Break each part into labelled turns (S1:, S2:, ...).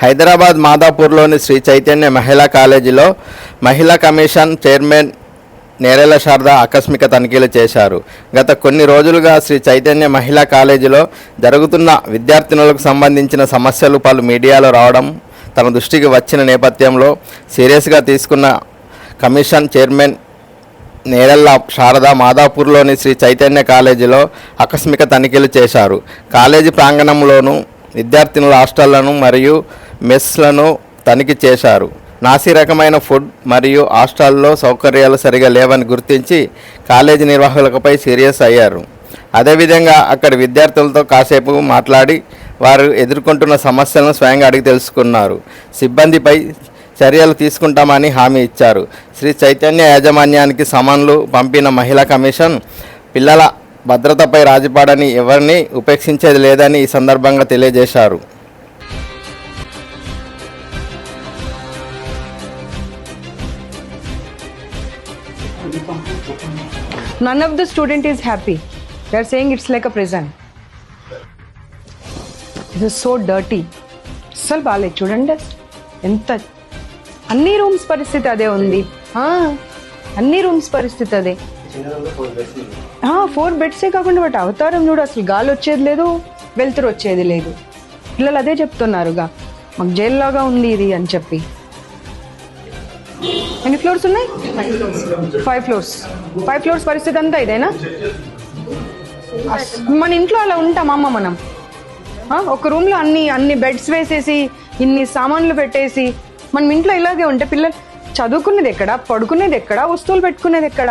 S1: హైదరాబాద్ మాదాపూర్లోని శ్రీ చైతన్య మహిళా కాలేజీలో మహిళా కమిషన్ చైర్మన్ నేరెల శారద ఆకస్మిక తనిఖీలు చేశారు. గత కొన్ని రోజులుగా శ్రీ చైతన్య మహిళా కాలేజీలో జరుగుతున్న విద్యార్థినులకు సంబంధించిన సమస్యలు పలు మీడియాలో రావడం తన దృష్టికి వచ్చిన నేపథ్యంలో సీరియస్గా తీసుకున్న కమిషన్ చైర్మన్ నేరెళ్ళ శారద మాదాపూర్లోని శ్రీ చైతన్య కాలేజీలో ఆకస్మిక తనిఖీలు చేశారు. కాలేజీ ప్రాంగణంలోనూ విద్యార్థినుల హాస్టళ్ళను మరియు మెస్లను తనిఖీ చేశారు. నాసి రకమైన ఫుడ్ మరియు హాస్టల్లో సౌకర్యాలు సరిగా లేవని గుర్తించి కాలేజీ నిర్వాహకులపై సీరియస్ అయ్యారు. అదేవిధంగా అక్కడ విద్యార్థులతో కాసేపు మాట్లాడి వారు ఎదుర్కొంటున్న సమస్యలను స్వయంగా అడిగి తెలుసుకున్నారు. సిబ్బందిపై చర్యలు తీసుకుంటామని హామీ ఇచ్చారు. శ్రీ చైతన్య యాజమాన్యానికి సమన్లు పంపిన మహిళా కమిషన్ పిల్లల భద్రతపై రాజుపాడని ఎవరిని ఉపేక్షించేది లేదని ఈ సందర్భంగా తెలియజేశారు
S2: None of the student is happy. They are saying it's like a prison. This is so dirty. అస్సలు బాగాలేదు చూడండి ఎంత అన్ని రూమ్స్ పరిస్థితి అదే ఉంది అన్ని రూమ్స్ పరిస్థితి అదే ఫోర్ బెడ్సే కాకుండా బట్ అవతారం చూడు అసలు గాలి వచ్చేది లేదు వెలుతురు వచ్చేది లేదు. పిల్లలు అదే చెప్తున్నారుగా మాకు జైల్లాగా ఉంది ఇది అని చెప్పి. ఎన్ని ఫ్లోర్స్ ఉన్నాయి? ఫైవ్ ఫ్లోర్స్ ఫైవ్ ఫ్లోర్స్ పరిస్థితి అంతా ఇదేనా? అస్- మన ఇంట్లో అలా ఉంటామమ్మ మనం. ఒక రూమ్లో అన్ని అన్ని బెడ్స్ వేసేసి ఇన్ని సామాన్లు పెట్టేసి మనం ఇంట్లో ఇలాగే ఉంటే పిల్లలు చదువుకునేది ఎక్కడ పడుకునేది ఎక్కడ వస్తువులు పెట్టుకునేది ఎక్కడ?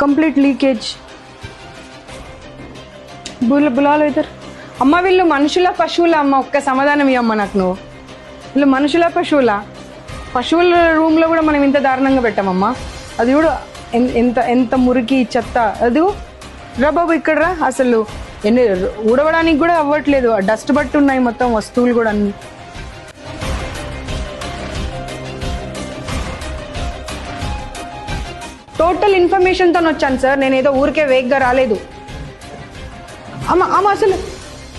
S2: కంప్లీట్ లీకేజ్ బుల బులాలు అవుతారు అమ్మ వీళ్ళు మనుషుల పశువుల అమ్మ ఒక్క సమాధానం ఇవ్వమ్మ నాకు నువ్వు. వీళ్ళు మనుషుల పశువుల. పశువుల రూమ్లో కూడా మనం ఇంత దారుణంగా పెట్టామమ్మా. అది కూడా ఎంత ఎంత మురికి చెత్త. అది రా బాబు ఇక్కడ రా. అసలు ఎన్ని ఊడవడానికి కూడా అవ్వట్లేదు. డస్ట్ బట్టి ఉన్నాయి మొత్తం వస్తువులు కూడా అన్నీ. టోటల్ ఇన్ఫర్మేషన్తో వచ్చాను సార్ నేను ఏదో ఊరికే వేగ్గా రాలేదు. అమ్మ అమ్మ అసలు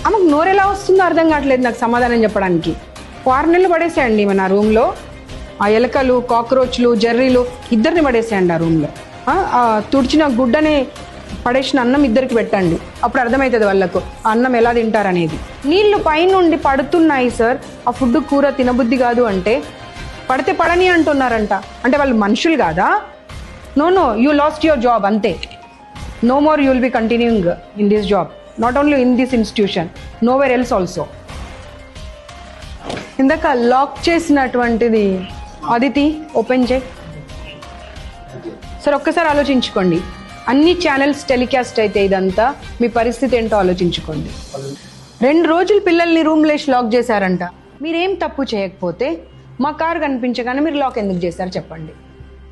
S2: ఆమెకు నోరు ఎలా వస్తుందో అర్థం కావట్లేదు నాకు సమాధానం చెప్పడానికి. ఆరు నెలలు పడేసేయండి మన రూమ్లో ఆ ఎలకలు కాక్రోచ్లు జర్రీలు ఇద్దరిని పడేసేయండి ఆ రూమ్లో తుడిచిన గుడ్డని పడేసిన అన్నం ఇద్దరికి పెట్టండి. అప్పుడు అర్థమవుతుంది వాళ్ళకు ఆ అన్నం ఎలా తింటారనేది. నీళ్ళు పైనుండి పడుతున్నాయి సార్ ఆ ఫుడ్ కూర తినబుద్ధి కాదు అంటే పడితే పడని అంటున్నారంట. అంటే వాళ్ళు మనుషులు కాదా? No no you lost your job అంతే no more you will be continuing in this job not only in this institution nowhere else also ఇందాక లాక్ చేసినటువంటిది అదితి ఓపెన్ చేయి. సార్ ఒక్కసారి ఆలోచించుకోండి. అన్ని ఛానల్స్ టెలికాస్ట్ అయితే ఇదంతా మీ పరిస్థితి ఏంటో ఆలోచించుకోండి. రెండు రోజులు పిల్లల్ని రూమ్ లేసి లాక్ చేశారంట. మీరేం తప్పు చేయకపోతే మా కారు కనిపించగానే మీరు లాక్ ఎందుకు చేశారు చెప్పండి.